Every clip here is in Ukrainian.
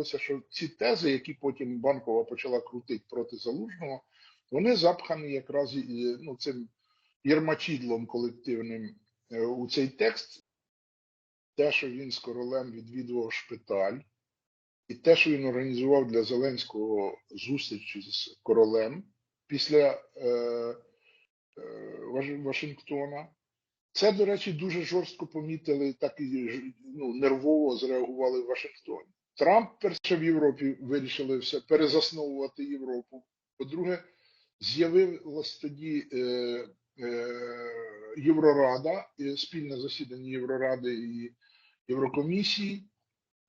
видалося, що ці тези, які потім банкова почала крутити проти залужного, вони запхані якраз ну, цим єрмачідлом колективним е, у цей текст. Те, що він з королем відвідував шпиталь, і те, що він організував для Зеленського зустрічі з королем після е, е, Вашингтона. Це, до речі, дуже жорстко помітили, так і ну, нервово зреагували в Вашингтоні. Трамп перше в Європі вирішили все перезасновувати Європу. По-друге, з'явилась тоді е, е, Єврорада, і спільне засідання Євроради і Єврокомісії,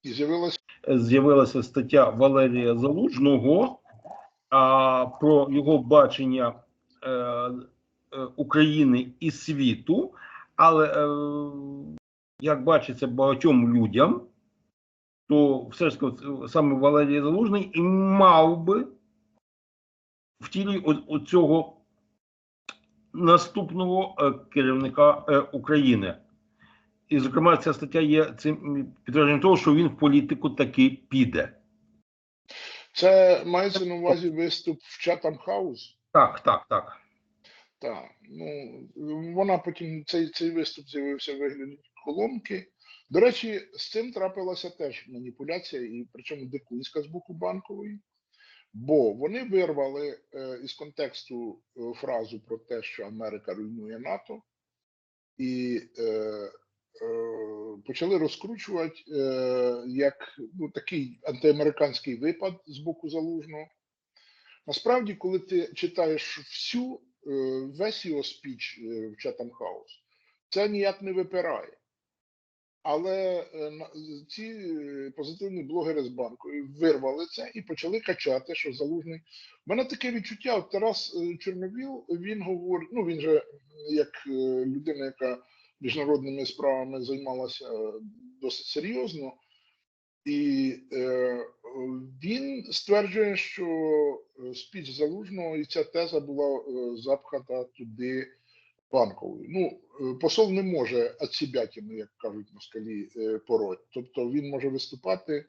і з'явилася з'явилася стаття Валерія Залужного а, про його бачення е, е, України і світу, але е, як бачиться багатьом людям, то все ж таки саме Валерій Залужний і мав би в тілі о- оцього наступного е, керівника е, України. І, зокрема, ця стаття є цим підтвердженням того, що він в політику таки піде. Це мається на увазі виступ в Чатам Хаус. Так, так, так. Так, ну вона потім цей, цей виступ з'явився в вигляді колонки. До речі, з цим трапилася теж маніпуляція, і причому дикунська з боку банкової, бо вони вирвали е, із контексту е, фразу про те, що Америка руйнує НАТО, і е, е, почали розкручувати е, як ну, такий антиамериканський випад з боку залужного. Насправді, коли ти читаєш всю е, весь його спіч в Chatham House, це ніяк не випирає. Але е, ці е, позитивні блогери з банку вирвали це і почали качати, що залужний. У мене таке відчуття, от Тарас е, Чорновіл, він говорить, ну він же як людина, яка міжнародними справами займалася досить серйозно, і е, він стверджує, що спіч залужного і ця теза була запхата туди банковою. Ну, е, посол не може отсібятину, як кажуть москалі, е, пороть. Тобто він може виступати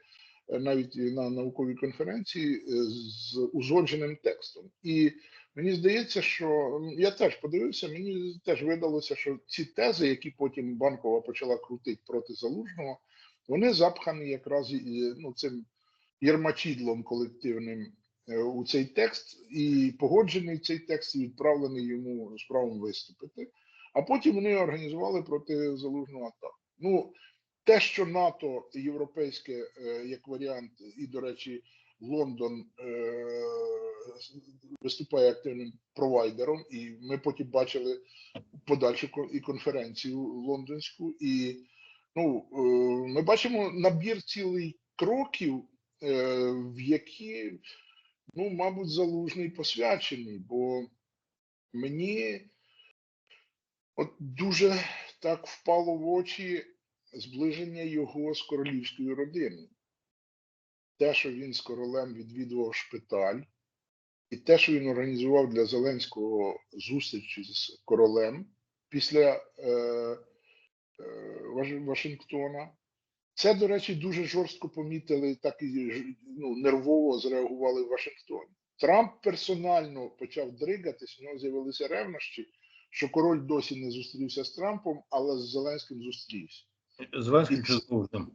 е, навіть на науковій конференції з узгодженим текстом. І мені здається, що я теж подивився, мені теж видалося, що ці тези, які потім банкова почала крутити проти залужного, вони запхані якраз ну, цим єрмачідлом колективним у цей текст, і погоджений цей текст і відправлений йому з правом виступити. А потім вони організували проти залужного атаку. Ну, те, що НАТО європейське е, як варіант, і, до речі, Лондон е, виступає активним провайдером, і ми потім бачили подальшу і конференцію лондонську, і ну, е, ми бачимо набір цілий кроків, е, в які, ну, мабуть, залужний посвячений, бо мені от дуже так впало в очі зближення його з королівською родиною. Те, що він з королем відвідував шпиталь, і те, що він організував для Зеленського зустрічі з королем після е, е, Вашингтона. Це, до речі, дуже жорстко помітили, так і ну, нервово зреагували в Вашингтоні. Трамп персонально почав дригатись, у нього з'явилися ревнощі, що король досі не зустрівся з Трампом, але з Зеленським зустрівся. Зеленський чи Залужним?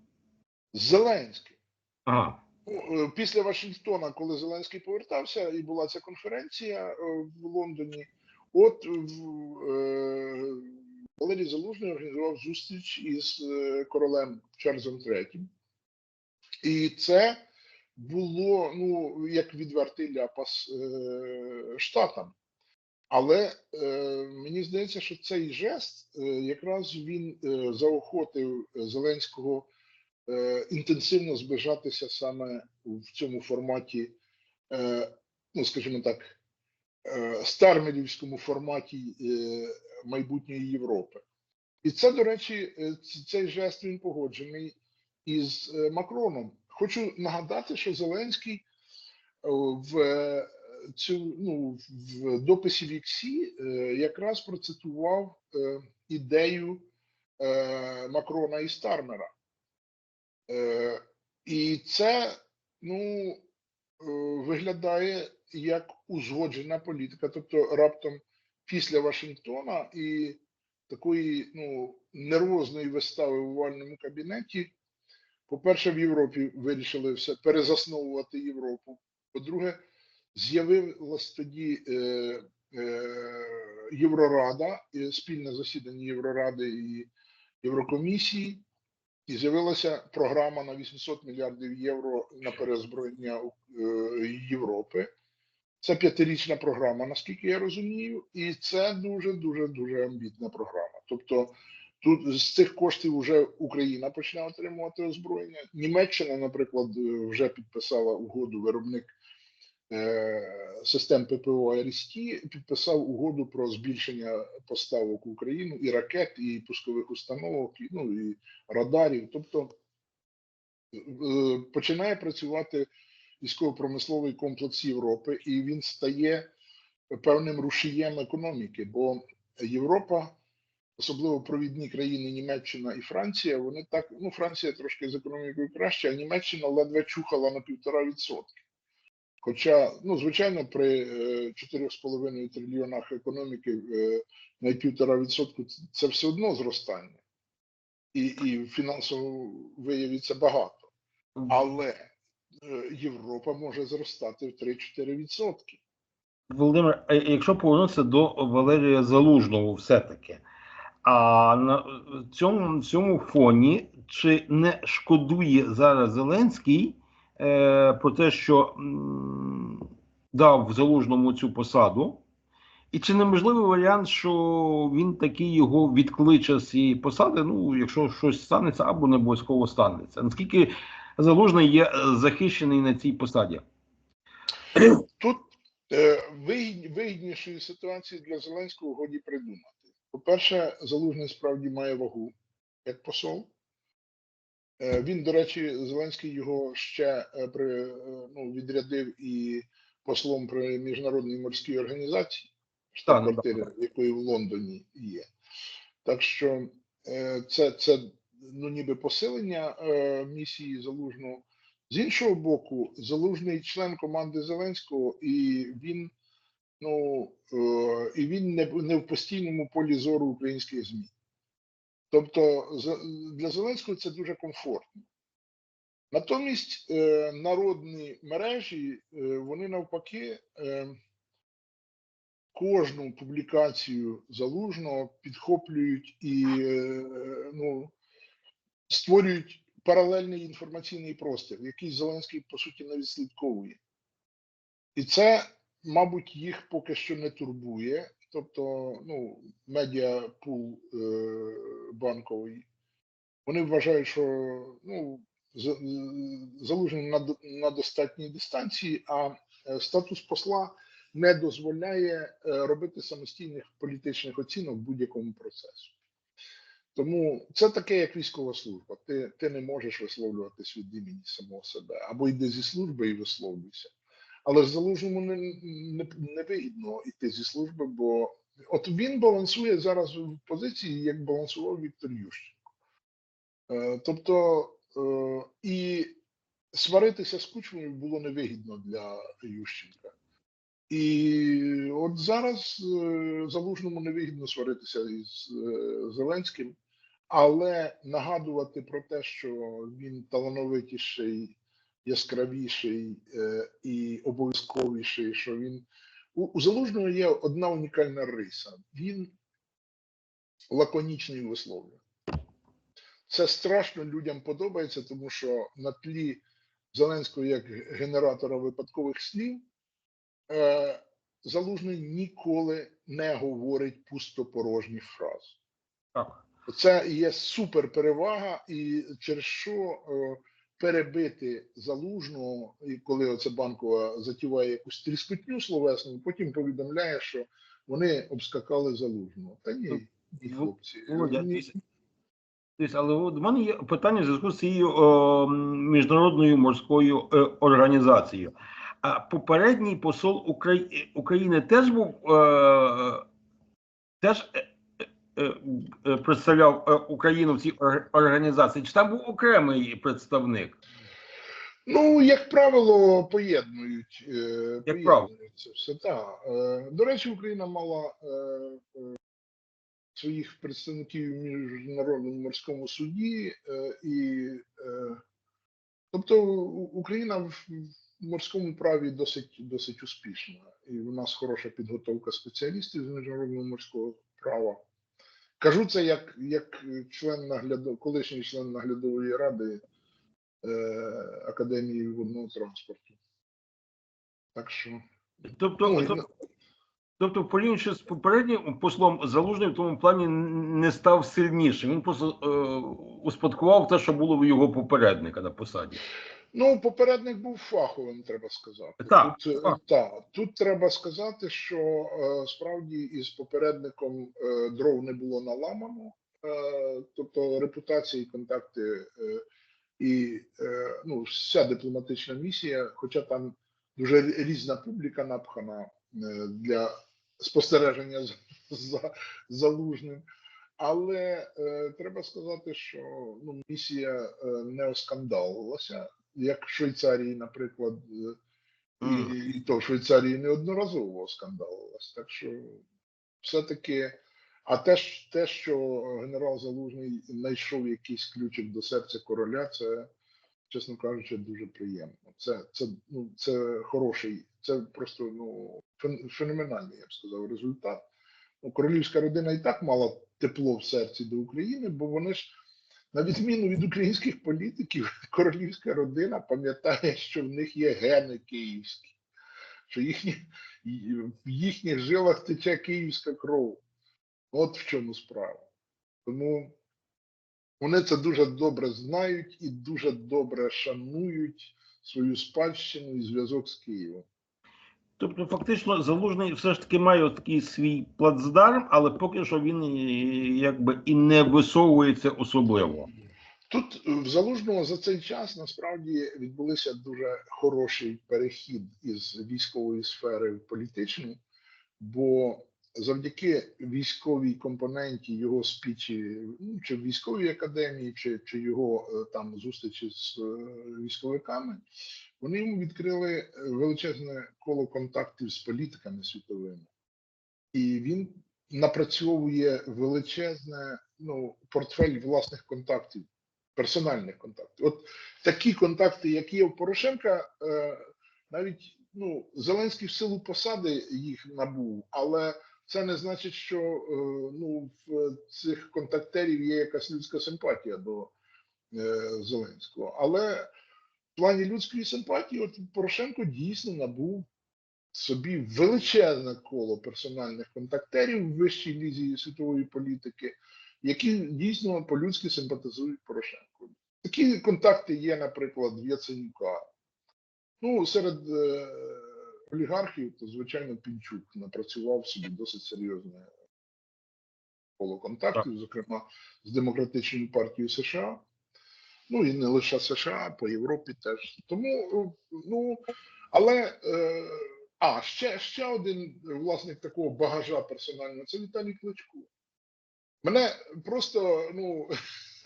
З Зеленським. Ага. Ну, е, Після Вашингтона, коли Зеленський повертався, і була ця конференція е, в Лондоні, от в- е, Валерій Залужний організував зустріч із е, королем Чарльзом III. І це було ну, як відвертий ляпас е, штатам. Але е, мені здається, що цей жест е, якраз він е, заохотив Зеленського е, інтенсивно зближатися саме в цьому форматі, е, ну скажімо так, е, стармелівському форматі е, майбутньої Європи. І це, до речі, е, цей жест він погоджений із Макроном. Хочу нагадати, що Зеленський в цю ну в дописі Віксі якраз процитував ідею Макрона і Стармера. І це ну, виглядає як узгоджена політика. Тобто раптом після Вашингтона і такої ну, нервозної вистави в овальному кабінеті, по-перше, в Європі вирішили все перезасновувати Європу. По-друге, з'явилась тоді е, е, Єврорада, е, спільне засідання Євроради і Єврокомісії, і з'явилася програма на 800 мільярдів євро на перезброєння е, Європи. Це п'ятирічна програма, наскільки я розумію, і це дуже дуже дуже амбітна програма. Тобто тут з цих коштів вже Україна почне отримувати озброєння. Німеччина, наприклад, е, вже підписала угоду виробник систем ППО Арісті, підписав угоду про збільшення поставок в Україну і ракет, і пускових установок, і, ну і радарів. Тобто е, починає працювати військово-промисловий комплекс Європи, і він стає певним рушієм економіки, бо Європа, особливо провідні країни Німеччина і Франція, вони так, ну Франція трошки з економікою краще, а Німеччина ледве чухала на півтора відсотки. Хоча, ну, звичайно, при е, 4,5 трильйонах економіки е, на півтора відсотку це все одно зростання, і, і фінансово виявиться багато. Але е, Європа може зростати в 3-4 відсотки. Володимир, а якщо повернутися до Валерія Залужного, все-таки, а на цьому, цьому фоні чи не шкодує зараз Зеленський е, про те, що м, дав Залужному цю посаду? І чи неможливий варіант, що він таки його відкличе з цієї посади, ну, якщо щось станеться, або не обов'язково станеться? Наскільки Залужний є е, захищений на цій посаді? Тут е, вигіднішої ситуації для Зеленського годі придумати. По-перше, Залужний справді має вагу як посол. Е, він, до речі, Зеленський його ще е, при, е, ну, відрядив і послом при міжнародній морській організації, штаб-квартири, якої в Лондоні є. Так що це, це ну, ніби посилення місії Залужного. З іншого боку, залужний член команди Зеленського, і він ну і він не, не в постійному полі зору українських ЗМІ. Тобто для Зеленського це дуже комфортно. Натомість е, народні мережі, е, вони навпаки е, кожну публікацію залужного підхоплюють і ну, створюють паралельний інформаційний простір, який Зеленський по суті не відслідковує. І це, мабуть, їх поки що не турбує. Тобто, ну, медіапул е, банковий. Вони вважають, що ну, е, на, на достатній дистанції, а е, статус посла не дозволяє е, робити самостійних політичних оцінок будь-якому процесу. Тому це таке, як військова служба. Ти, ти не можеш висловлюватись від імені самого себе, або йди зі служби і висловлюйся. Але залужному не, не, не вигідно йти зі служби, бо от він балансує зараз в позиції, як балансував Віктор Ющенко. Е, тобто е, і сваритися з кучмою було невигідно для Ющенка. І от зараз е, залужному невигідно сваритися із е, Зеленським, але нагадувати про те, що він талановитіший, яскравіший е, і обов'язковіший, що він у, у залужного є одна унікальна риса. Він лаконічний висловлює. Це страшно людям подобається, тому що на тлі Зеленського як генератора випадкових слів е, Залужний ніколи не говорить пустопорожні фрази. Так. Це є супер перевага, і через що е, перебити залужного, і коли оце банкова затіває якусь тріскотню словесну, потім повідомляє, що вони обскакали залужного. Та ні, ні, Ну, хлопці. Ні, дивіться, Тобто, але от в мене є питання в зв'язку з цією о, міжнародною морською е, організацією. А попередній посол Украї... України теж був е, теж е, представляв е, Україну в цій організації, чи там був окремий представник? Ну, як правило, поєднують. е, Як правило. поєднують це все. Так. Е, До речі, Україна мала е, е, своїх представників в міжнародному морському суді, е, і е, тобто Україна в в морському праві досить досить успішна, і у нас хороша підготовка спеціалістів з міжнародного морського права. Кажу це як, як член нагляду, колишній член наглядової ради е, Академії водного транспорту. Так що Тобто, ну, і то- на- тобто, порівнюючи з попереднім послом залужним в тому плані не став сильнішим. Він просто е, успадкував те, що було в його попередника на посаді. Ну, попередник був фаховим, треба сказати. Так, тут, е, фах. так, тут треба сказати, що е, справді із попередником е, дров не було наламано, е, тобто репутація і контакти е, і е, ну, вся дипломатична місія, хоча там дуже різна публіка напхана е, для спостереження за, за залужним. Але е, треба сказати, що ну, місія е, не оскандалилася, як в Швейцарії, наприклад, е, і, і то в Швейцарії неодноразово оскандалилась. Так що все-таки, а те, те, що генерал Залужний знайшов якийсь ключик до серця короля, це, чесно кажучи, дуже приємно. Це, це, ну, це хороший, це просто ну, фен- феноменальний, я б сказав, результат. Ну, королівська родина і так мала тепло в серці до України, бо вони ж, на відміну від українських політиків, королівська родина пам'ятає, що в них є гени київські, що їхні, в їхніх жилах тече київська кров. От в чому справа. Тому вони це дуже добре знають і дуже добре шанують свою спадщину і зв'язок з Києвом. Тобто, фактично, залужний все ж таки має такий свій плацдарм, але поки що він е, якби і не висовується особливо. Тут е, в Залужному за цей час насправді відбулися дуже хороший перехід із військової сфери в політичну, бо завдяки військовій компоненті його спічі, ну, чи в військовій академії, чи, чи його е, там зустрічі з військовиками, вони йому відкрили е, величезне коло контактів з політиками світовими. І він напрацьовує величезне ну, портфель власних контактів персональних контактів. От такі контакти, як є у Порошенка, е, навіть ну, Зеленський в силу посади їх набув, але це не значить, що е, ну, в цих контактерів є якась людська симпатія до Зеленського. Але плані людської симпатії, от Порошенко дійсно набув собі величезне коло персональних контактерів в вищій лізі світової політики які дійсно по-людськи симпатизують Порошенку. Такі контакти є, наприклад, в Яценюка. Ну, серед е, олігархів, то, звичайно, Пінчук напрацював собі досить серйозне коло контактів, зокрема з Демократичною партією США. Ну і не лише США, по Європі теж. Тому, е, ну, але. Е, а, ще, ще один власник такого багажа персонального це Віталій Кличко. Мене просто ну,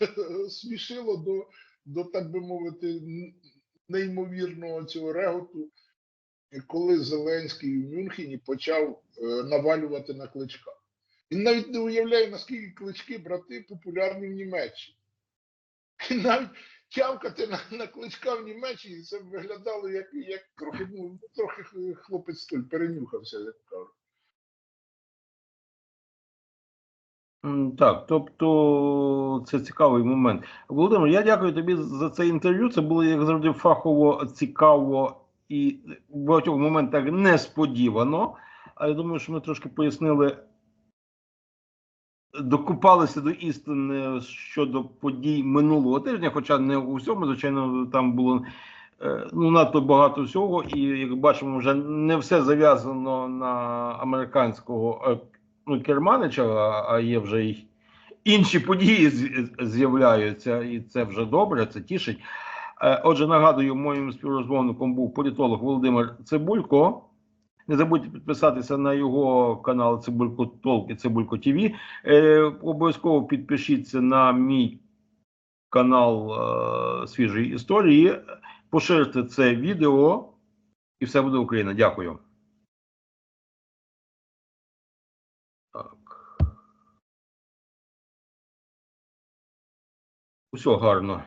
смішило до, до, так би мовити, неймовірного цього реготу, коли Зеленський в Мюнхені почав е, навалювати на кличка. Він навіть не уявляє, наскільки клички брати популярні в Німеччині. І навіть тявкати на, на кличка в Німеччині це виглядало як, як трохи, ну, трохи хлопець той перенюхався, як кажуть. Так, тобто це цікавий момент. Володимир, я дякую тобі за це інтерв'ю. Це було, як завжди, фахово цікаво і в багатьох моментах несподівано. А я думаю, що ми трошки пояснили, докупалися до істини щодо подій минулого тижня, хоча не у всьому, звичайно, там було е, ну, надто багато всього, і як бачимо, вже не все зав'язано на американського е, ну, керманича, а- є вже й інші події з'являються, і це вже добре, це тішить. Е, Отже, нагадую, моїм співрозмовником був політолог Володимир Цибулько. Не забудьте підписатися на його канал Цибулько Толк і Цибулько ТВ. Е, Обов'язково підпишіться на мій канал е, свіжої історії. Поширте це відео і все буде Україна. Дякую. Так. Усе гарно.